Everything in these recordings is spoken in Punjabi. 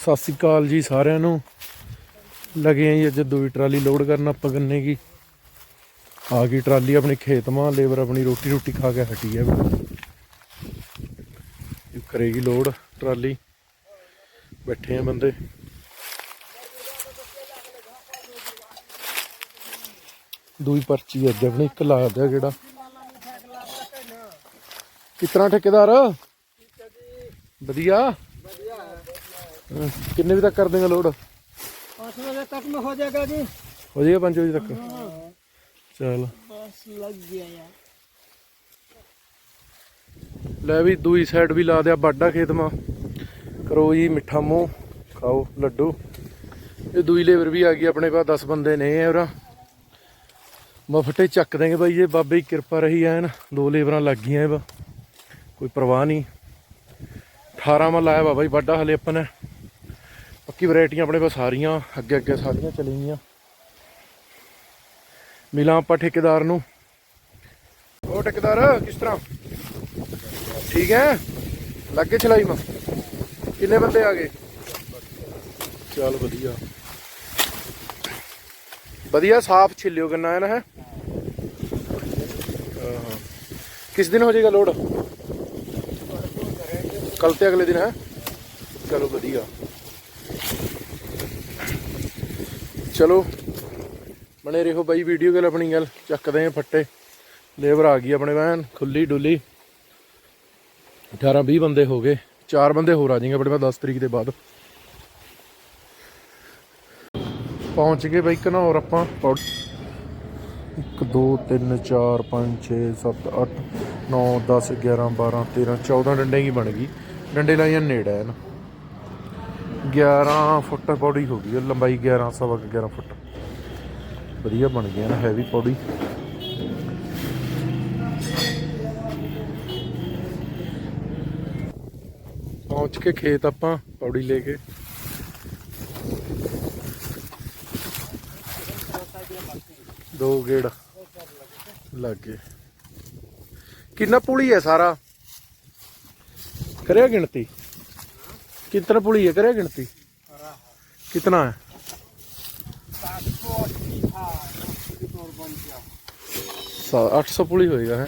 ਸਤਿ ਸ੍ਰੀ ਅਕਾਲ ਜੀ ਸਾਰਿਆਂ ਨੂੰ। ਲੱਗੇ ਆਂ ਅੱਜ ਦੂਈ ਟਰਾਲੀ ਲੋਡ ਕਰਨ ਆਪਾਂ ਗੰਨੇ ਕੀ। ਆ ਗਈ ਟਰਾਲੀ ਆਪਣੇ ਖੇਤ ਮਾਂ, ਲੇਬਰ ਆਪਣੀ ਰੋਟੀ ਰੋਟੀ ਖਾ ਕੇ ਹਟੀ ਹੈ ਇਹ ਕਰੇਗੀ ਲੋਡ ਟਰਾਲੀ। ਬੈਠੇ ਆ ਬੰਦੇ। ਦੂਈ ਪਰਚੀ ਅੱਜ ਆਪਣੀ, ਇੱਕ ਲਾ ਦਿਆ ਕਿਹੜਾ ਕਿਤਨਾ ਠੇਕੇਦਾਰ? ਵਧੀਆ। ਹਾਂ, ਕਿੰਨੇ ਵਜੇ ਤੱਕ ਕਰ ਦੇਗਾ ਲੋਡ पाँच बजे तक में हो जाएगा जी ਹੋ ਜਾਏਗਾ 5 ਵਜੇ ਤੱਕ ਚਲ बस लग गया यार ਲੈ ਵੀ ਦੂਈ ਸਾਈਡ ਵੀ ਲਾ ਦਿਆ ਬਾਡਾ ਖੇਤ ਮਾ ਕਰੋ ਜੀ ਮਿੱਠਾ ਮੂੰਹ ਖਾਓ ਲੱਡੂ ਇਹ ਦੂਈ ਲੇਬਰ ਵੀ ਆ ਗਈ ਆਪਣੇ ਪਾਸ 10 ਬੰਦੇ ਨੇ ਔਰ ਮਫਟੇ ਚੱਕ ਦੇਂਗੇ ਬਾਈ ਜੇ ਬਾਬੇ ਦੀ ਕਿਰਪਾ ਰਹੀ ਐਨ ਦੋ ਲੇਬਰਾਂ ਲੱਗ ਗਈਆਂ ਇਹ ਵਾ ਕੋਈ ਪਰਵਾਹ ਨਹੀਂ 18 ਮਾ ਲਾਇਆ ਵਾ ਬਾਈ ਬਾਡਾ ਹਲੇ ਆਪਾਂ ਨੇ ਪੱਕੀ ਵੈਰਾਈਟੀਆਂ ਆਪਣੇ ਪਾਸ ਸਾਰੀਆਂ ਅੱਗੇ ਅੱਗੇ ਸਾਰੀਆਂ ਚਲੀ ਗਈਆਂ ਮਿਲਾਂ ਆਪਾਂ ਠੇਕੇਦਾਰ ਨੂੰ। ਉਹ ਠੇਕੇਦਾਰ ਕਿਸ ਤਰ੍ਹਾਂ? ਠੀਕ ਹੈ? ਲੱਗੇ ਚਲਾਈ ਮਾ। ਕਿੰਨੇ ਬੰਦੇ ਆ ਗਏ? ਚੱਲ ਵਧੀਆ। ਵਧੀਆ ਸਾਫ਼ ਛਿੱਲਿਓ ਗੰਨਾ ਹੈ ਨਾ ਹੈ? ਹਾਂ। ਕਿਸ ਦਿਨ ਹੋ ਜਾਏਗਾ ਲੋਡ? ਕੱਲ ਤੇ ਅਗਲੇ ਦਿਨ ਹੈ? ਚਲੋ ਵਧੀਆ। ਚਲੋ ਬਣੇ ਰਹੋ ਬਾਈ ਵੀਡੀਓ ਗੱਲ ਆਪਣੀ ਗੱਲ, ਚੱਕਦੇ ਆ ਫੱਟੇ। ਲੇਬਰ ਆ ਗਈ ਆਪਣੇ ਵੈਨ ਖੁੱਲੀ ਡੁੱਲੀ। 18 20 ਬੰਦੇ ਹੋ ਗਏ। ਚਾਰ ਬੰਦੇ ਹੋਰ ਆ ਜਾਣਗੇ ਆਪਣੇ ਪਾਸ 10 ਤਰੀਕ ਦੇ ਬਾਅਦ। ਪਹੁੰਚ ਗਏ ਬਈ ਘਨੌਰ ਆਪਾਂ 1 2 3 4 5 6 7 8 9 10 11 12 13 14 ਡੰਡੇ ਹੀ ਬਣ ਗਈ। ਡੰਡੇ ਲਾਈਆਂ ਨੇੜੇ ਹਨ 11 ਫੁੱਟ ਪੌੜੀ ਹੋ ਗਈ ਹੈ, ਲੰਬਾਈ 11 ਸਵਾ ਕੁ 11 ਫੁੱਟ। ਵਧੀਆ ਬਣ ਗਿਆ ਨਾ ਹੈਵੀ ਪੌੜੀ। ਪਹੁੰਚ ਕੇ ਖੇਤ ਆਪਾਂ ਪੌੜੀ ਲੈ ਕੇ। ਦੋ ਗੇੜ ਲੱਗ। ਕਿੰਨਾ ਪੁਲੀ ਹੈ ਸਾਰਾ? ਕਰਿਆ ਗਿਣਤੀ। ਕਿੰਨਾ ਪੁਲੀ ਹੈ ਕਰਿਆ ਗਿਣਤੀ ਕਿੰਨਾ ਹੈ ਸਾ 800 ਪੁਲੀ ਹੋਏਗਾ ਹੈ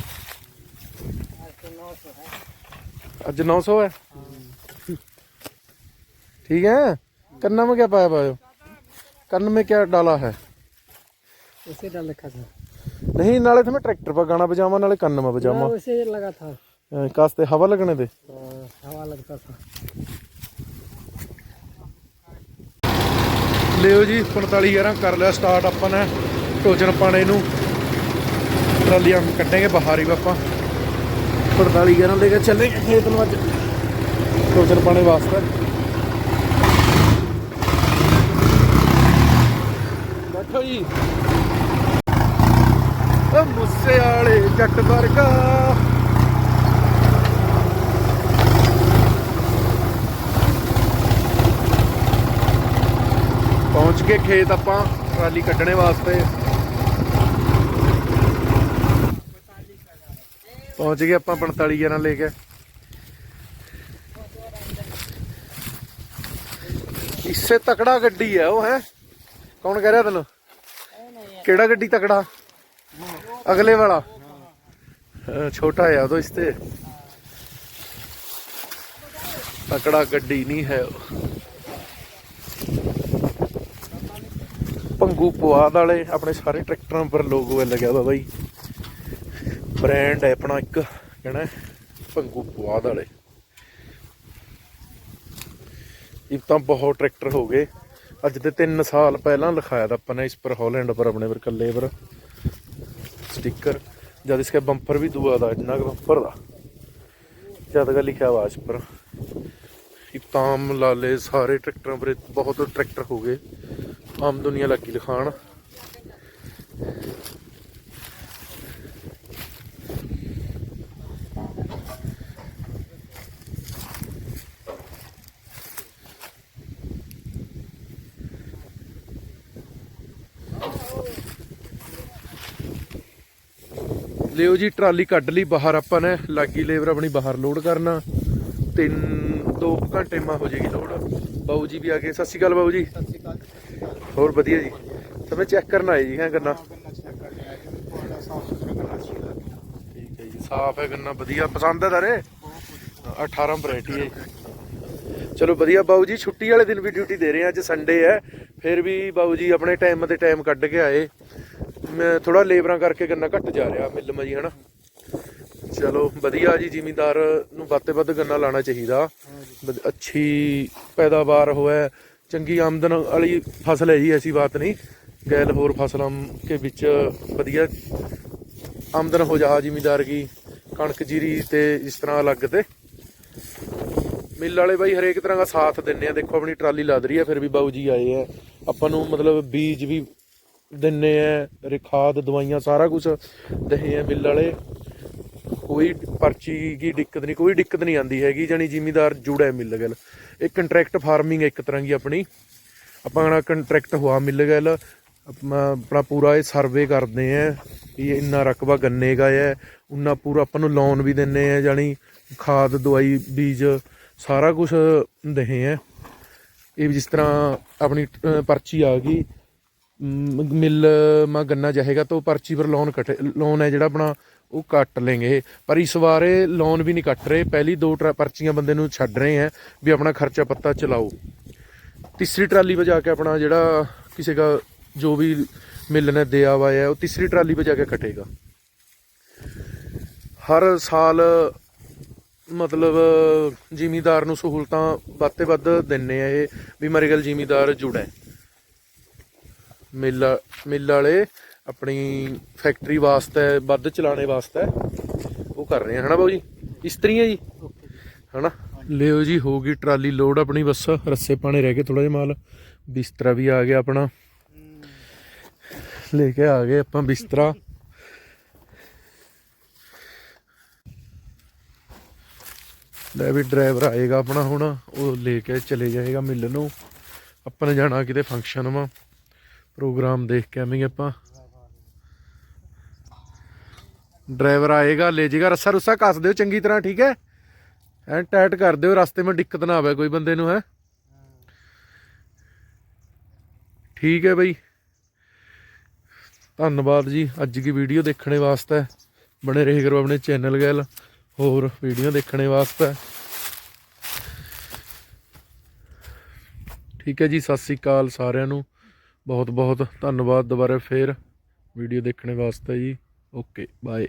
ਅੱਜ 900 है ठीक है कन्ना में क्या पाया पायो कन्न में क्या डाला है उसे डाल रखा था नहीं नाले तुम्हें ट्रैक्टर पर गाना बजावा नाले कन्न में बजावा हाँ, उसे लगा था अ, कास्ते हवा लगने दे तो हवा लगता था ਲਿਓ ਜੀ 45 11 ਕਰ ਲਿਆ ਸਟਾਰਟ ਆਪਾਂ ਨੇ। ਟੋਜਨ ਪਾਣੇ ਨੂੰ। ਟਰਾਲੀਆਂ ਕੱਢਾਂਗੇ ਬਾਹਰ ਹੀ ਆਪਾਂ 45 11 ਲੈ ਕੇ ਚੱਲੇਂਗੇ ਖੇਤ ਨੂੰ ਅੱਜ। ਟੋਜਨ ਪਾਣੇ ਵਾਸਤੇ। ਬੈਠੋ ਜੀ। ਓ ਮੁੱਸੇ ਵਾਲੇ ਜੱਟ ਵਰਗਾ। ਪਹੁੰਚ ਕੇ ਖੇਤ ਆਪਾਂ, ਟਰਾਲੀ ਕੱਢਣੇ ਵਾਸਤੇ। ਪਹੁੰਚ ਗਏ ਆਪਾਂ 45 11 ਲੈ ਕੇ। ਇਸੇ ਤਕੜਾ ਗੱਡੀ ਹੈ ਉਹ, ਹੈ? ਕੌਣ ਕਹਿ ਰਿਹਾ ਤੈਨੂੰ? ਕਿਹੜਾ ਗੱਡੀ ਤਕੜਾ? ਅਗਲੇ ਵਾਲਾ। ਛੋਟਾ ਹੈ ਉਹ ਤੋਂ ਇਸ ਤੇ ਤਕੜਾ ਗੱਡੀ ਨਹੀਂ ਹੈ ਉਹ। ਪੰਗੂ ਪੁਆਧ ਵਾਲੇ, ਆਪਣੇ ਸਾਰੇ ਟਰੈਕਟਰਾਂ ਪਰ ਲੋਗੋ ਹੈ ਲੱਗਿਆ ਹੋਇਆ ਬਾਈ। ਬ੍ਰਾਂਡ ਹੈ ਆਪਣਾ ਇੱਕ, ਕਹਿਣਾ ਪੰਗੂ ਪੁਆਧ ਵਾਲੇ। ਇਹ ਤਾਂ ਬਹੁਤ ਟਰੈਕਟਰ ਹੋ ਗਏ। ਅੱਜ ਤੇ 3 ਸਾਲ ਪਹਿਲਾਂ ਲਿਖਾਇਆ ਤਾਂ ਆਪਾਂ ਨੇ ਇਸ ਪਰ ਹਾਲੈਂਡ ਪਰ, ਆਪਣੇ ਪਰ ਕੱਲੇ ਪਰ। ਸਟicker ਜਦ ਇਸਕੇ ਬੰਪਰ ਵੀ ਦੂਆ ਦਾ, ਇੰਨਾ ਕੁ ਬੰਪਰ ਦਾ। ਜਦ ਕਾ ਲਿਖਿਆ ਆਵਾਜ਼ ਪਰ। ਇਤਾਮ ਲਾਲੇ ਸਾਰੇ ਟਰੈਕਟਰਾਂ ਪਰ ਬਹੁਤ ਟਰੈਕਟਰ ਹੋ ਗਏ। ਆਮ ਦੁਨੀਆ ਲੱਗੀ ਲਖਾਣ। ਲਿਓ ਜੀ, ਟਰਾਲੀ ਕੱਢ ਲਈ, ਬਾਹਰ ਆਪਾਂ ਨੇ, ਲਾਗੀ ਲੇਬਰ ਆਪਣੀ ਬਾਹਰ ਲੋਡ ਕਰਨਾ। ਤਿੰਨ ਦੋ ਘੰਟੇ ਮਾ ਹੋ ਜੇਗੀ ਲੋਡ ਬਾਊ ਜੀ ਵੀ ਆ ਗਏ। ਸਤਿ ਸ਼੍ਰੀ ਅਕਾਲ ਬਾਊ ਜੀ। ਹੋਰ ਵਧੀਆ ਜੀ। ਸਮੇਂ ਚੈੱਕ ਕਰਨ ਆਏ ਜੀ ਹੈ ਗੰਨਾ? ਠੀਕ ਹੈ ਜੀ ਸਾਫ਼ ਹੈ ਗੰਨਾ ਵਧੀਆ। ਪਸੰਦ ਹੈ ਤਾਰੇ? 18 ਵੈਰਾਈਟੀ ਹੈ। ਚਲੋ ਵਧੀਆ ਬਾਊ ਜੀ ਛੁੱਟੀ ਵਾਲੇ ਦਿਨ ਵੀ ਡਿਊਟੀ ਦੇ ਰਹੇ ਆ ਅੱਜ ਸੰਡੇ ਹੈ। ਫਿਰ ਵੀ ਬਾਊ ਜੀ ਆਪਣੇ ਟਾਈਮ ਤੇ ਟਾਈਮ ਕੱਢ ਕੇ ਆਏ। ਮੈਂ ਥੋੜਾ ਲੇਬਰਾਂ ਕਰਕੇ ਗੰਨਾ ਘੱਟ ਜਾ ਰਿਹਾ ਮਿਲ ਮਜੀ ਹਨਾ? ਚਲੋ ਵਧੀਆ ਜੀ ਜ਼ਿਮੀਂਦਾਰ ਨੂੰ ਵੱਧ ਤੇ ਵੱਧ ਗੰਨਾ ਲਾਣਾ ਚਾਹੀਦਾ। ਅੱਛੀ ਪੈਦਾਵਾਰ ਹੋਵੇ ਚੰਗੀ ਆਮਦਨ ਵਾਲੀ ਫਸਲ ਹੈ ਜੀ, ਐਸੀ ਬਾਤ ਨਹੀਂ। ਗੈਲ ਹੋਰ ਫਸਲਾਂ ਕੇ ਵਿੱਚ ਵਧੀਆ ਆਮਦਨ ਹੋ ਜਾ ਜ਼ਿਮੀਦਾਰ ਕੀ ਕਣਕ ਜੀਰੀ ਤੇ ਇਸ ਤਰ੍ਹਾਂ ਅਲੱਗ ਤੇ। ਮਿੱਲ ਵਾਲੇ ਬਾਈ ਹਰੇਕ ਤਰ੍ਹਾਂ ਦਾ ਸਾਥ ਦਿੰਨੇ ਆ। ਦੇਖੋ, ਆਪਣੀ ਟਰਾਲੀ ਲੱਦ ਰਹੀ ਹੈ ਫਿਰ ਵੀ ਬਾਊ ਜੀ ਆਏ ਆ। ਆਪਾਂ ਨੂੰ ਮਤਲਬ ਬੀਜ ਵੀ ਦਿੰਨੇ ਆ, ਰੇਖਾਦ, ਦਵਾਈਆਂ, ਸਾਰਾ ਕੁਝ ਦਹੇ ਆ ਮਿੱਲ ਵਾਲੇ। ਕੋਈ ਪਰਚੀ ਦੀ ਦਿੱਕਤ ਨਹੀਂ, ਕੋਈ ਦਿੱਕਤ ਨਹੀਂ ਆਂਦੀ ਹੈਗੀ ਜਾਨੀ ਜ਼ਿਮੀਦਾਰ ਜੁੜਾ ਮਿੱਲ ਗੱਲ। ਇਹ ਕੰਟਰੈਕਟ ਫਾਰਮਿੰਗ ਇੱਕ ਤਰ੍ਹਾਂ ਦੀ ਆਪਣੀ। ਆਪਾਂ ਨਾ ਕੰਟਰੈਕਟ ਹੋਆ ਮਿਲ ਗੱਲ ਆਪਣਾ ਆਪਣਾ ਪੂਰਾ ਇਹ ਸਰਵੇ ਕਰਦੇ ਆ ਵੀ ਇੰਨਾ ਰਕਬਾ ਗੰਨੇ ਦਾ ਹੈ, ਉਨਾ ਪੂਰਾ ਆਪਾਂ ਨੂੰ ਲੋਨ ਵੀ ਦਿੰਨੇ ਆ ਜਾਨੀ ਖਾਦ, ਦਵਾਈ, ਬੀਜ, ਸਾਰਾ ਕੁਝ ਦਹੇ ਆ। ਇਹ ਵੀ ਜਿਸ ਤਰ੍ਹਾਂ ਆਪਣੀ ਪਰਚੀ ਆ ਗਈ। ਮ- ਮਿਲ, ਮਾ ਗੰਨਾ ਜਾਏਗਾ ਤਾਂ ਉਹ ਪਰਚੀ ਪਰ ਲੋਨ ਕਟੇ ਲੋਨ ਹੈ ਜਿਹੜਾ ਆਪਣਾ ਉਹ ਕੱਟ ਲੈਂਗੇ ਪਰ ਇਸ ਵਾਰ ਲੋਨ ਵੀ ਨਹੀਂ ਕੱਟ ਰਹੇ। ਪਹਿਲੀ ਦੋ ਟਰਾ- ਪਰਚੀਆਂ ਬੰਦੇ ਨੂੰ ਛੱਡ ਰਹੇ ਹੈ ਵੀ ਆਪਣਾ ਖਰਚਾ ਪੱਤਾ ਚਲਾਓ। ਤੀਸਰੀ ਟਰਾਲੀ ਵਜਾ ਕੇ ਆਪਣਾ ਜਿਹੜਾ ਕਿਸੇ ਦਾ ਜੋ ਵੀ ਮਿਲ ਨੇ ਦਿਆ ਵਾ ਹੈ, ਉਹ ਤੀਸਰੀ ਟਰਾਲੀ ਵਜਾ ਕੇ ਕਟੇਗਾ। ਹਰ ਸਾਲ ਮਤਲਬ ਜ਼ਿਮੀਦਾਰ ਨੂੰ ਸਹੂਲਤਾਂ ਵੱਧ ਤੇ ਵੱਧ ਦਿੰਨੇ ਆ ਇਹ ਵੀ ਮੇਰੇ ਗੱਲ ਜ਼ਿਮੀਦਾਰ ਜੁੜਾ। ਹੈ ਮਿੱਲ ਮਿੱਲ ਵਾਲੇ ਆਪਣੀ ਫੈਕਟਰੀ ਵਾਸਤੇ, ਵੱਧ ਚਲਾਣੇ ਵਾਸਤੇ ਉਹ ਕਰ ਰਹੇ ਆ। ਹਨਾ ਬਾਊ ਜੀ? ਇਸਤਰੀਆਂ ਜੀ? ਹਨਾ? ਲਿਓ ਜੀ, ਹੋ ਗਈ ਟਰਾਲੀ ਲੋਡ ਆਪਣੀ ਬਸ। ਰੱਸੇ ਪਾਣੇ ਰਹਿ ਗਏ ਥੋੜਾ ਜਿਹਾ ਮਾਲ। ਬਿਸਤਰਾ ਵੀ ਆ ਗਿਆ ਆਪਣਾ। ਲੈ ਕੇ ਆ ਗਏ ਆਪਾਂ ਬਿਸਤਰਾ। ਲੈ ਵੀ ਡਰਾਈਵਰ ਆਏਗਾ ਆਪਣਾ ਹੁਣ। ਉਹ ਲੈ ਕੇ ਚਲੇ ਜਾਏਗਾ ਮਿਲਣ ਨੂੰ। ਆਪਾਂ ਨੇ ਜਾਣਾ ਕਿਤੇ ਫੰਕਸ਼ਨ ਵਾ। ਪ੍ਰੋਗਰਾਮ ਦੇਖ ਕੇ ਆਵਾਂਗੇ ਆਪਾਂ। ਡਰਾਈਵਰ ਆਏਗਾ, ਲੈ ਜਾਏਗਾ ਰੱਸਾ ਰੁੱਸਾ ਕੱਸ ਦਿਓ ਚੰਗੀ ਤਰ੍ਹਾਂ, ਠੀਕ ਹੈ? ਐ ਟਾਈਟ ਕਰ ਦਿਓ, ਰਸਤੇ 'ਮੈਂ ਦਿੱਕਤ ਨਾ ਆਵੇ ਕੋਈ ਬੰਦੇ ਨੂੰ, ਹੈ? ਠੀਕ ਹੈ ਬਈ। ਧੰਨਵਾਦ ਜੀ, ਅੱਜ ਦੀ ਵੀਡੀਓ ਦੇਖਣੇ ਵਾਸਤੇ। ਬਣੇ ਰਹੇ ਕਰੋ ਆਪਣੇ ਚੈਨਲ ਗੈਲ, ਹੋਰ ਵੀਡੀਓ ਦੇਖਣੇ ਵਾਸਤੇ। ਠੀਕ ਹੈ ਜੀ, ਸਤਿ ਸ੍ਰੀ ਅਕਾਲ ਸਾਰਿਆਂ ਨੂੰ। ਬਹੁਤ ਬਹੁਤ ਧੰਨਵਾਦ, ਦੁਬਾਰਾ ਫੇਰ ਵੀਡੀਓ ਦੇਖਣੇ ਵਾਸਤੇ ਜੀ। Okay bye